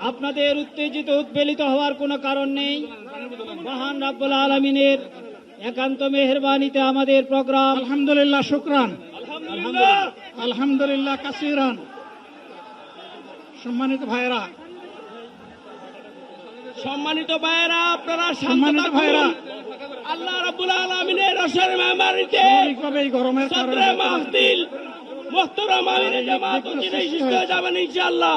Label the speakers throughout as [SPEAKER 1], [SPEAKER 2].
[SPEAKER 1] আপনাদের উত্তেজিত উদ্বেলিত হওয়ার কোনো কারণ নেই। মহান রাব্বুল আলমিনের একান্ত মেহরবানিতে আমাদের প্রোগ্রাম।
[SPEAKER 2] আলহামদুলিল্লাহ শুক্রান।
[SPEAKER 1] আলহামদুলিল্লাহ।
[SPEAKER 2] কাসিরান। সম্মানিত ভাইরা
[SPEAKER 3] সম্মানিত ভাইয়েরা আপনারা
[SPEAKER 2] সম্মানিত ভাইরা
[SPEAKER 3] আল্লাহ রাব্বুল আলামিনের রসের
[SPEAKER 2] এই গরমের কারণে
[SPEAKER 3] মাহদিল মোহতরম আমিনের জামাত অচিরেই সুস্থ হয়ে যাবেন ইনশাআল্লাহ।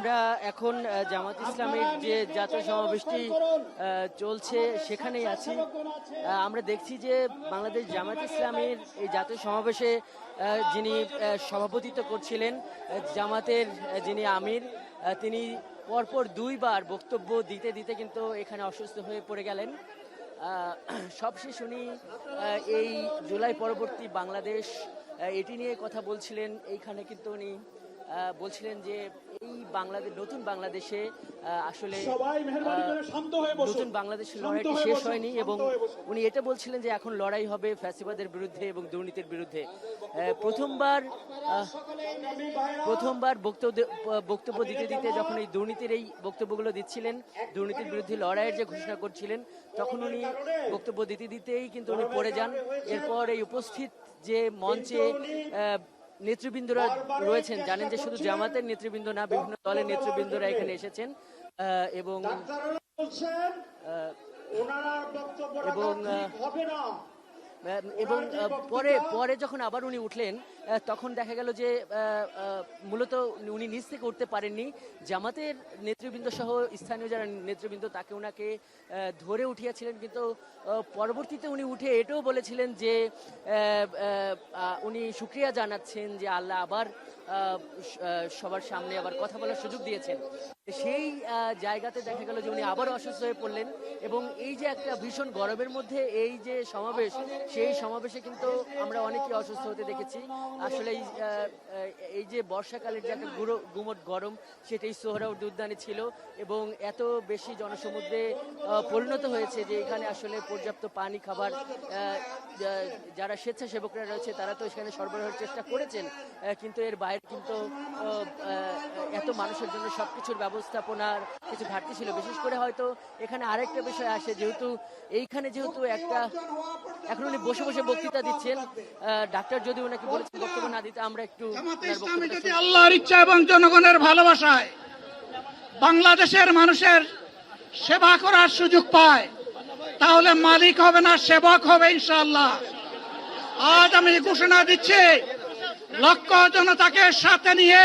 [SPEAKER 4] আমরা এখন জামাত ইসলামের যে জাতীয় সমাবেশটি চলছে, সেখানেই আছি। আমরা দেখছি যে বাংলাদেশ জামাত ইসলামের এই জাতীয় সমাবেশে যিনি সভাপতিত্ব করছিলেন জামাতের যিনি আমির তিনি পরপর দুইবার বক্তব্য দিতে দিতে কিন্তু এখানে অসুস্থ হয়ে পড়ে গেলেন। সবশেষ উনি এই জুলাই পরবর্তী বাংলাদেশ এটি নিয়ে কথা বলছিলেন, এইখানে কিন্তু উনি বলছিলেন যে এই বাংলাদেশ নতুন বাংলাদেশে আসলে নতুন বাংলাদেশের লড়াইটি শেষ হয়নি এবং উনি এটা বলছিলেন যে এখন লড়াই হবে ফ্যাসিবাদের বিরুদ্ধে এবং দুর্নীতির বিরুদ্ধে। প্রথমবার প্রথমবার বক্তব্য বক্তব্য দিতে দিতে যখন এই দুর্নীতির এই বক্তব্যগুলো দিচ্ছিলেন দুর্নীতির বিরুদ্ধে লড়াইয়ের যে ঘোষণা করছিলেন তখন উনি বক্তব্য দিতে দিতেই কিন্তু উনি পড়ে যান। এরপর এই উপস্থিত যে মঞ্চে নেতৃবৃন্দরা রয়েছেন জানেন যে শুধু জামাতের নেতৃবৃন্দ না বিভিন্ন দলের নেতৃবৃন্দরা এখানে এসেছেন আহ, এবং আহ, এবং এবং পরে পরে যখন আবার উনি উঠলেন তখন দেখা গেল যে মূলত উনি নিচ থেকে উঠতে পারেননি। জামাতের নেতৃবৃন্দ সহ স্থানীয় যারা নেতৃবৃন্দ, তাকে ওনাকে ধরে উঠিয়াছিলেন। কিন্তু পরবর্তীতে উনি উঠে এটাও বলেছিলেন যে উনি সুক্রিয়া জানাচ্ছেন যে আল্লাহ আবার সবার সামনে আবার কথা বলার সুযোগ দিয়েছেন। সেই জায়গাতে দেখা গেল যে উনি আবার অসুস্থ হয়ে পড়লেন এবং এই যে একটা ভীষণ গরমের মধ্যে এই যে সমাবেশ সেই সমাবেশে কিন্তু আমরা অনেকেই অসুস্থ হতে দেখেছি। আসলে এই, যে বর্ষাকালের যে একটা গুমট গরম সেটাই সোহরাউদ্দি উদ্যানে ছিল এবং এত বেশি জনসমুদ্রে পরিণত হয়েছে যে এখানে আসলে পর্যাপ্ত পানি খাবার যারা স্বেচ্ছাসেবকরা রয়েছে তারা তো সেখানে সরবরাহের চেষ্টা করেছেন কিন্তু এর বাইরে কিন্তু এত মানুষের জন্য সব কিছুর সবকিছুর ব্যবস্থাপনার কিছু ঘাটতি ছিল। বিশেষ করে হয়তো এখানে আরেকটা বিষয় আসে যেহেতু এইখানে যেহেতু একটা এখন উনি বসে বসে বক্তৃতা দিচ্ছেন। ডাক্তার যদি ওনাকে বলেছেন বক্তব্য না দিতে আমরা একটু।
[SPEAKER 2] আল্লাহর ইচ্ছা এবং জনগণের ভালোবাসায় বাংলাদেশের মানুষের সেবা করার সুযোগ পায় তাহলে মালিক হবে না সেবক হবে ইনশাআল্লাহ। আজ আমি ঘোষণা দিচ্ছি লক্ষ জনতাকে সাথে নিয়ে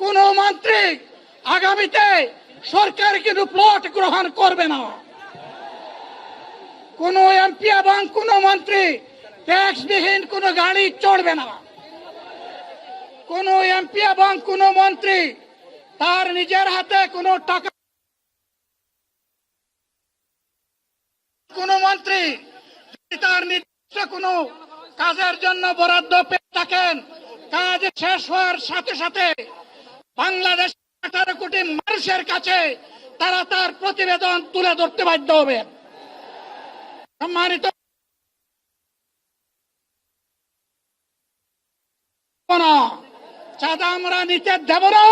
[SPEAKER 2] কোন মন্ত্রী আগামীতে সরকার কিন্তু প্লট গ্রহণ করবে না। কোন এমপি এবং কোন মন্ত্রী ট্যাক্স বিহীন কোন গাড়ি চড়বে না। কোন এমপি এবং কোন মন্ত্রী তার নিজের হাতে কোন টাকা কোন মন্ত্রী তার নির্দিষ্ট কোন কাজের জন্য বরাদ্দ পেয়ে থাকেন, কাজ শেষ হওয়ার সাথে সাথে বাংলাদেশ আঠারো কোটি মানুষের কাছে তারা তার প্রতিবেদন তুলে ধরতে বাধ্য হবেন সম্মানিত চাঁদা আমরা নিতে দেব না,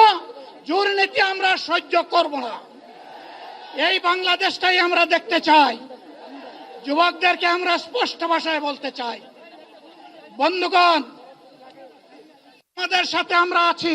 [SPEAKER 2] দুর্নীতি আমরা সহ্য করব না। এই বাংলাদেশটাই আমরা দেখতে চাই। যুবকদেরকে আমরা স্পষ্ট ভাষায় বলতে চাই। বন্ধুগণ, আমাদের সাথে আমরা আছি।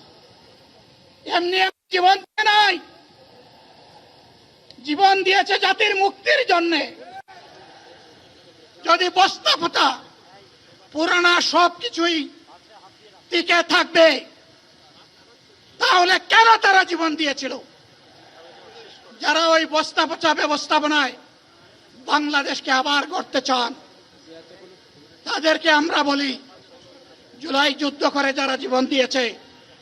[SPEAKER 2] এমনি জীবন নাই। জীবন দিয়েছে জাতির মুক্তির জন্য। যদি বস্তা পুরানা সব কিছুই টিকে থাকবে, তাহলে কেন তারা জীবন দিয়েছিল? যারা ওই বস্তা পচা ব্যবস্থাপনায় বাংলাদেশকে আবার করতে চান, তাদেরকে আমরা বলি, জুলাই যুদ্ধ করে যারা জীবন দিয়েছে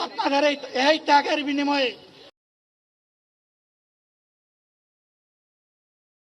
[SPEAKER 2] আপনাদের এই এই ত্যাগের বিনিময়ে